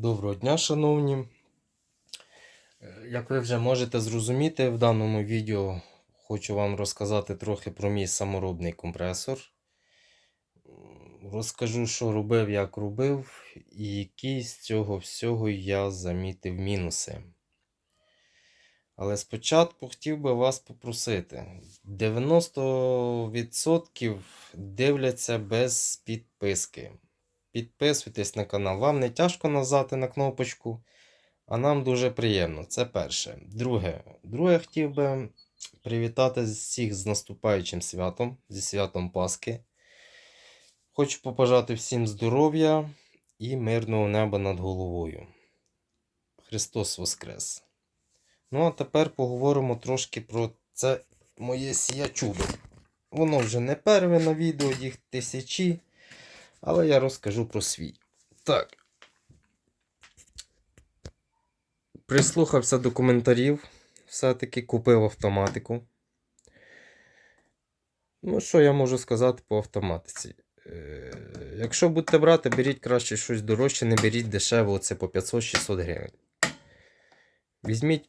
Доброго дня, шановні. Е, Як ви вже можете зрозуміти, в даному відео хочу вам розказати трохи про мій саморобний компресор. Розкажу, що робив, як робив, і які з цього всього я замітив мінуси. Але спочатку хотів би вас попросити: 90% дивляться без підписки. Підписуйтесь на канал. Вам не тяжко нажати на кнопочку, а нам дуже приємно. Це перше. Друге, Друге хотів би привітати всіх з наступаючим святом, зі святом Пасхи. Хочу побажати всім здоров'я і мирного неба над головою. Христос Воскрес! Ну, а тепер поговоримо трошки про це моє сіячубо. Воно вже не перве на відео, їх тисячі. Але я розкажу про свій. Так. Прислухався до коментарів. Все-таки купив автоматику. Ну, що я можу сказати по автоматиці? Е, якщо будете брати, беріть краще щось дорожче, не беріть дешево, оце по 500-600 гривень. Візьміть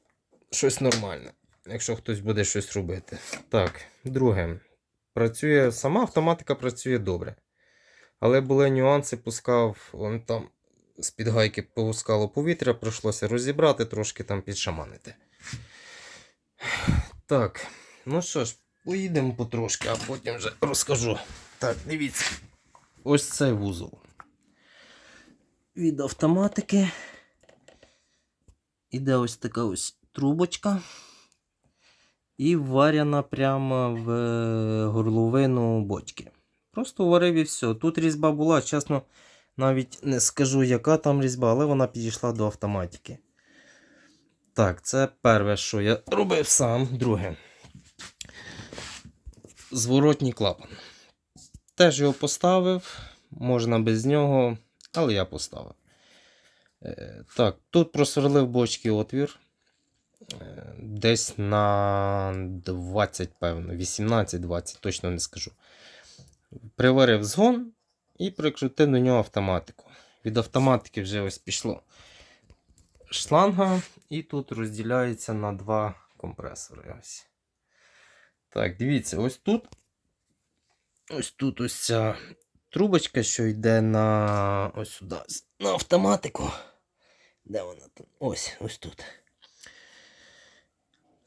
щось нормальне, якщо хтось буде щось робити. Так, друге. Працює, сама автоматика працює добре. Але були нюанси, пускав, вон там з-під гайки повускало повітря, прийшлося розібрати, трошки там підшаманити. Так, ну що ж, поїдемо потрошки, а потім вже розкажу. Так, дивіться. Ось цей вузол. Від автоматики. Іде ось така ось трубочка. І варяна прямо в е, горловину бочки. Просто варив і все. Тут різьба була, чесно, навіть не скажу, яка там різьба, але вона підійшла до автоматики. Так, це перше, що я робив сам. Друге. Зворотній клапан. Теж його поставив, можна без нього, але я поставив. Е, Так, тут просверлив бочки отвір. Е, Десь на 20, певно, 18-20, точно не скажу приварив згон і прикрутив до нього автоматику. Від автоматики вже ось пішло шланга, і тут розділяється на два компресори. Ось. Так, дивіться, ось тут. Ось тут ось ця трубочка, що йде на ось сюди, на автоматику. Де вона тут? Ось, ось тут.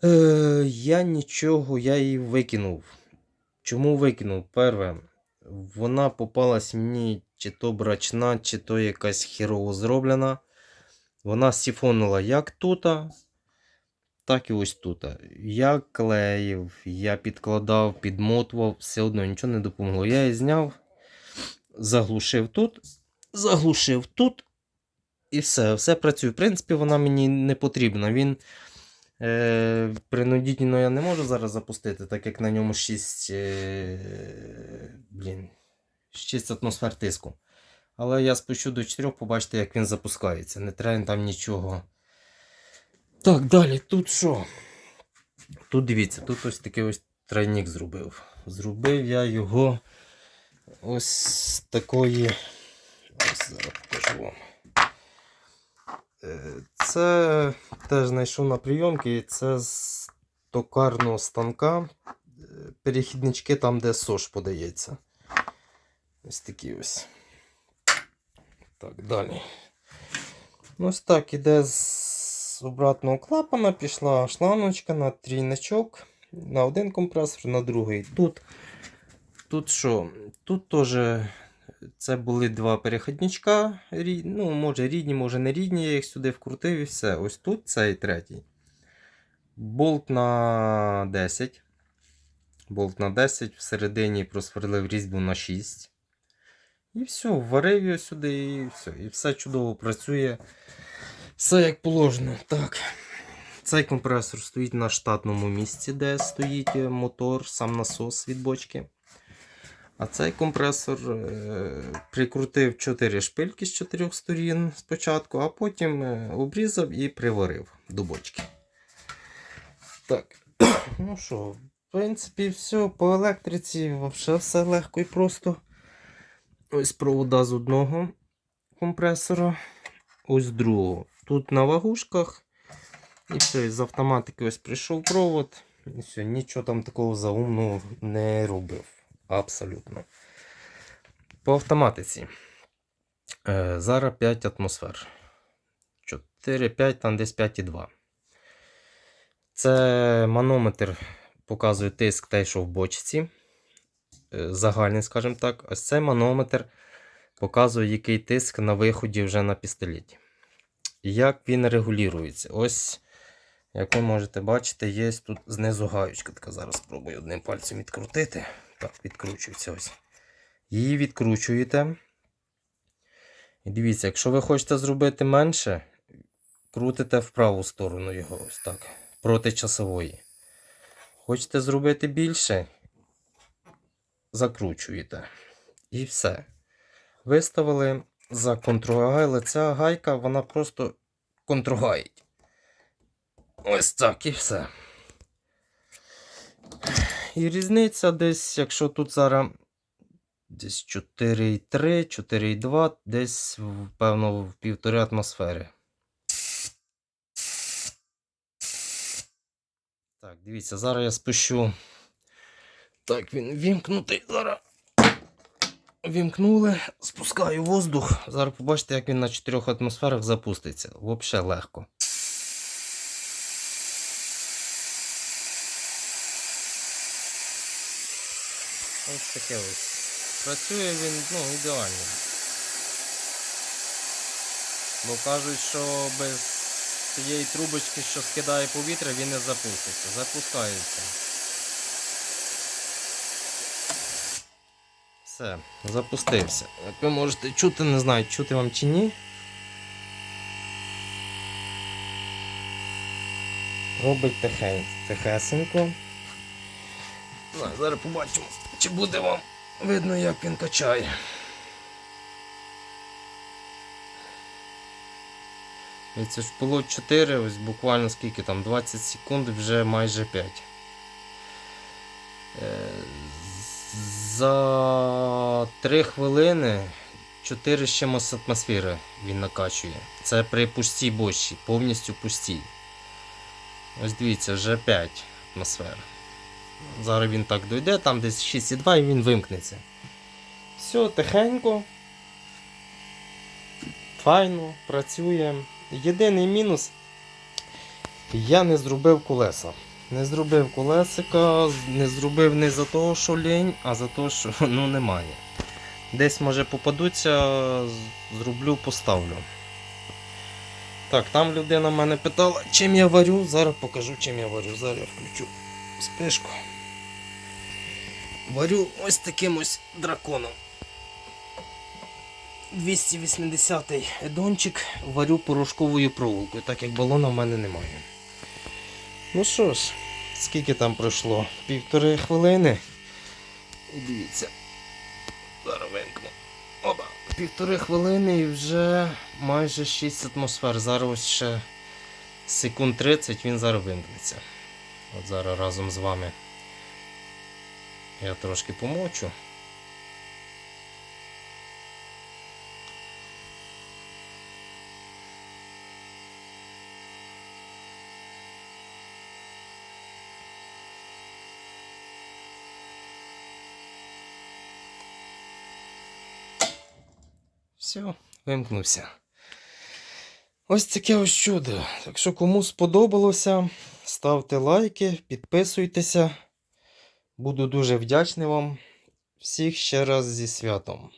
Е, я нічого, я її викинув. Чому викинув? Перше, вона попалась мені чи то брачна, чи то якась херово зроблена. Вона сіфонула як тут, так і ось тут. Я клеїв, я підкладав, підмотував, все одно нічого не допомогло. Я її зняв, заглушив тут, заглушив тут. І все, все працює. В принципі, вона мені не потрібна. Він Е, я не можу зараз запустити, так як на ньому 6, е, блін, 6 атмосфер тиску. Але я спущу до 4, побачите, як він запускається. Не треба там нічого. Так, далі, тут що? Тут дивіться, тут ось такий ось тройник зробив. Зробив я його ось такої. Ось зараз покажу вам. Це теж знайшов на прийомки. Це з токарного станка. Перехіднички там, де сош подається. Ось такі ось. Так, далі. Ось так іде з обратного клапана, пішла шланочка на трійничок. На один компресор, на другий. Тут, тут що? Тут теж це були два переходничка. Ну, може рідні, може не рідні. Я їх сюди вкрутив і все. Ось тут цей третій. Болт на 10. Болт на 10. Всередині просверлив різьбу на 6. І все, варив його сюди, і все. І все чудово працює. Все як положено. Так. Цей компресор стоїть на штатному місці, де стоїть е, мотор, сам насос від бочки. А цей компресор е, прикрутив 4 шпильки з 4 сторін спочатку, а потім е, обрізав і приварив до бочки. Так, ну що, в принципі, все по електриці взагалі все легко і просто. Ось провода з одного компресора ось з другого. Тут на вагушках. І все, з автоматики ось прийшов провод. І все, нічого там такого заумного не робив. Абсолютно. По автоматиці. Е, зараз 5 атмосфер. 4-5, там десь 5,2. Це манометр показує тиск той, що в бочці. Е, Загальний, скажімо так. Ось цей манометр показує, який тиск на виході вже на пістолеті. Як він регулюється? Ось, як ви можете бачити, є тут знизу гаючка. Така зараз спробую одним пальцем відкрутити. Так, відкручується ось. Її відкручуєте. І дивіться, якщо ви хочете зробити менше, крутите в праву сторону його ось так. Проти часової. Хочете зробити більше, закручуєте. І все. Виставили, за законтрогайли. Ця гайка, вона просто контрогаїть. Ось так і все. І різниця десь, якщо тут зараз десь 4,3, 4,2, десь, певно, в півтори атмосфери. Так, дивіться, зараз я спущу. Так, він вімкнутий. Зараз. Вімкнули, спускаю воздух. Зараз побачите, як він на 4 атмосферах запуститься. Взагалі легко. Ось таке ось. Працює він ну, ідеально. Бо кажуть, що без цієї трубочки, що скидає повітря, він не запуститься. Запускається. Все, запустився. Як ви можете чути, не знаю, чути вам чи ні. Робить тихесенько. Ну, зараз побачимо, чи буде вам видно, як він качає. І це ж було 4, ось буквально скільки там, 20 секунд, вже майже 5. Е, За 3 хвилини 4 з чимось атмосфери він накачує. Це при пустій бочці, повністю пустій. Ось дивіться, вже 5 атмосфер. Зараз він так дойде, там десь 6,2 і він вимкнеться. Все, тихенько. Файно, працює. Єдиний мінус. Я не зробив колеса. Не зробив колесика, не зробив не за того, що лінь, а за те, що ну, немає. Десь може попадуться, зроблю, поставлю. Так, там людина мене питала, чим я варю. Зараз покажу, чим я варю. Зараз я включу спишку. Варю ось таким ось драконом. 280-й едончик варю порошковою проволокою, так як балона в мене немає. Ну що ж, скільки там пройшло? Півтори хвилини. І дивіться. Зараз вимкну. Оба. Півтори хвилини і вже майже 6 атмосфер. Зараз ще секунд 30 він зараз вимкнеться. От зараз разом з вами я трошки помочу. Все, вимкнувся. Ось таке ось чудо. Так що кому сподобалося, ставте лайки, підписуйтеся. Буду дуже вдячний вам. Всіх ще раз зі святом.